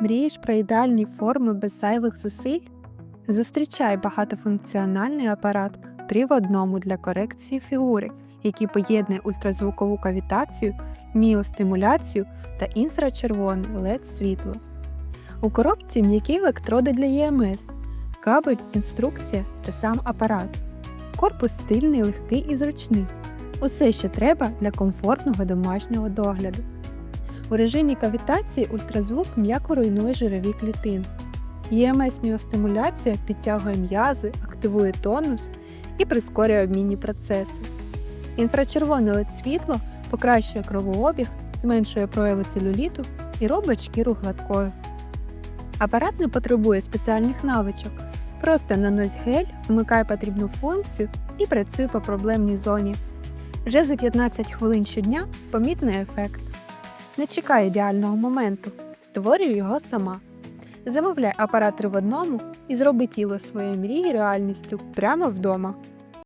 Мрієш про ідеальні форми без зайвих зусиль? Зустрічай багатофункціональний апарат 3 в одному для корекції фігури, який поєднує ультразвукову кавітацію, міостимуляцію та інфрачервоне led світло. У коробці м'які електроди для ЄМС, кабель, інструкція та сам апарат. Корпус стильний, легкий і зручний. Усе, що треба для комфортного домашнього догляду. У режимі кавітації ультразвук м'яко руйнує жирові клітини. ЄМС міостимуляція підтягує м'язи, активує тонус і прискорює обмінні процеси. Інфрачервоне LED світло покращує кровообіг, зменшує прояви целюліту і робить шкіру гладкою. Апарат не потребує спеціальних навичок. Просто нанось гель, вмикай потрібну функцію і працюй по проблемній зоні. Вже за 15 хвилин щодня помітний ефект. Не чекай ідеального моменту, створюй його сама. Замовляй апарат в одному і зроби тіло своєї мрії реальністю прямо вдома.